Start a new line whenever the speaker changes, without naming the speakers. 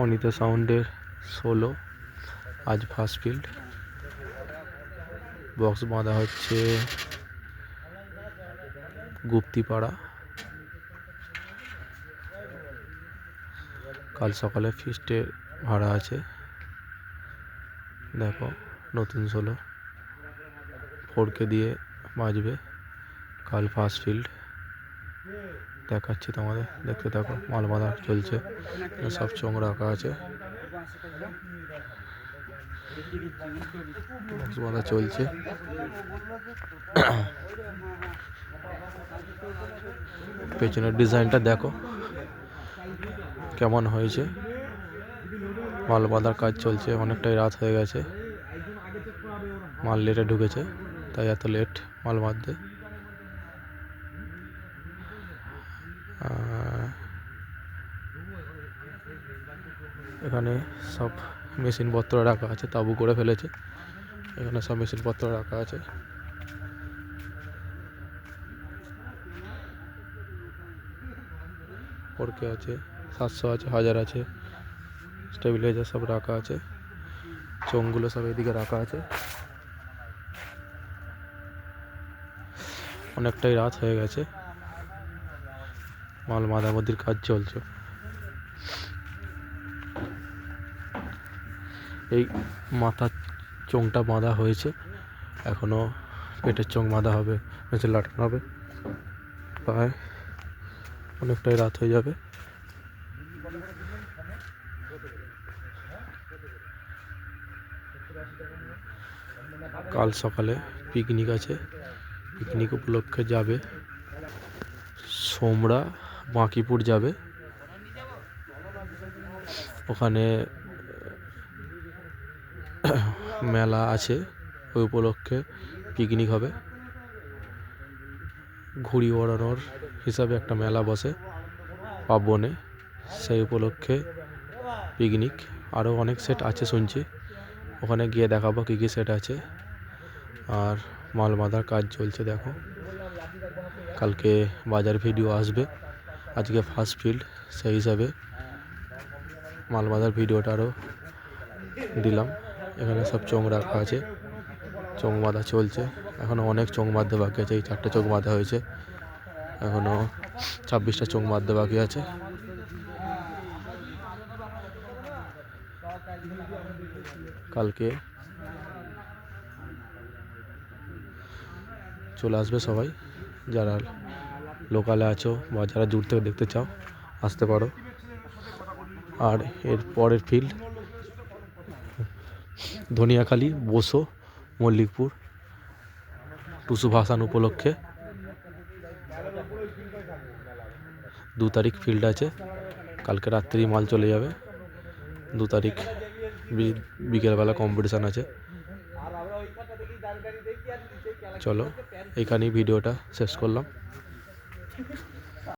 অনিতা সাউন্ডের ষোলো আজ ফার্স্ট ফিল্ড বক্স বাঁধা হচ্ছে গুপ্তিপাড়া। কাল সকালে ফিস্টের ভাড়া আছে। দেখো, নতুন ষোলো ফোরকে দিয়ে বাজবে। কাল ফার্স্ট ফিল্ড দেখাচ্ছি তোমাদের। দেখতে থাকো মাল বাঁধা চলছে। সব চোঙ রাখা আছে। চলছে। পেছনের ডিজাইনটা দেখো, কেমন হয়েছে। মাল বাঁধার কাজ চলছে, অনেকটাই রাত হয়ে গেছে। মাল লেটে ঢুকেছে, তাই এত লেট মাল বাঁধতে। এখানে সব মেশিনপত্র রাখা আছে, তাবু করে ফেলেছে। এখানে সব মেশিনপত্র রাখা আছে। ফোরকে আছে, সাতশো আছে, হাজার আছে, স্টেবিলাইজার সব রাখা আছে, চোঙগুলো সব এদিকে রাখা আছে। অনেকটাই রাত হয়ে গেছে। মাল মাদামদির কাজ চলছে। এই মাথার চোঙটা বাঁধা হয়েছে। এখনও পেটের চোঙ বাঁধা হবে মেঝে লাটানো হবে। প্রায় অনেকটাই রাত হয়ে যাবে। কাল সকালে পিকনিক আছে। পিকনিক উপলক্ষে যাবে সোমরা বাঁকিপুর যাবে। ওখানে, মেলা আছে ওই উপলক্ষে পিকনিক হবে। ঘুড়ি ওড়ানোর হিসাবে একটা মেলা বসে পাবনে, সেই উপলক্ষে পিকনিক আরও অনেক সেট আছে শুনছি। ওখানে গিয়ে দেখাবো কী কী সেট আছে। আর মাল বাঁধার কাজ চলছে দেখো। কালকে বাজার ভিডিও আসবে। আজকে ফার্স্ট ফিল্ড সেই হিসাবে মাল বাঁধার ভিডিওটা আরও দিলাম। এখানে সব চোঙ রাখা আছে। চোঙ বাঁধা চলছে। এখনও অনেক চোঙ বাঁধতে বাকি আছে। এই চারটে চোঙ বাঁধা হয়েছে। এখনও ছাব্বিশটা চোঙ বাঁধতে বাকি আছে। কালকে চলে আসবে সবাই। যারা লোকালে আছো বা যারা দূর থেকে দেখতে চাও, আসতে পারো। আর এর পরের ফিল্ড ধনিয়াখালি, বোসো, মল্লিকপুর, টুসু ভাসান উপলক্ষে দু তারিখ ফিল্ড আছে। কালকে রাত্রি মাল চলে যাবে। দু তারিখ বিকেলবেলা কম্পিটিশান আছে। চলো, এইখানেই ভিডিওটা শেষ করলাম। Thank you.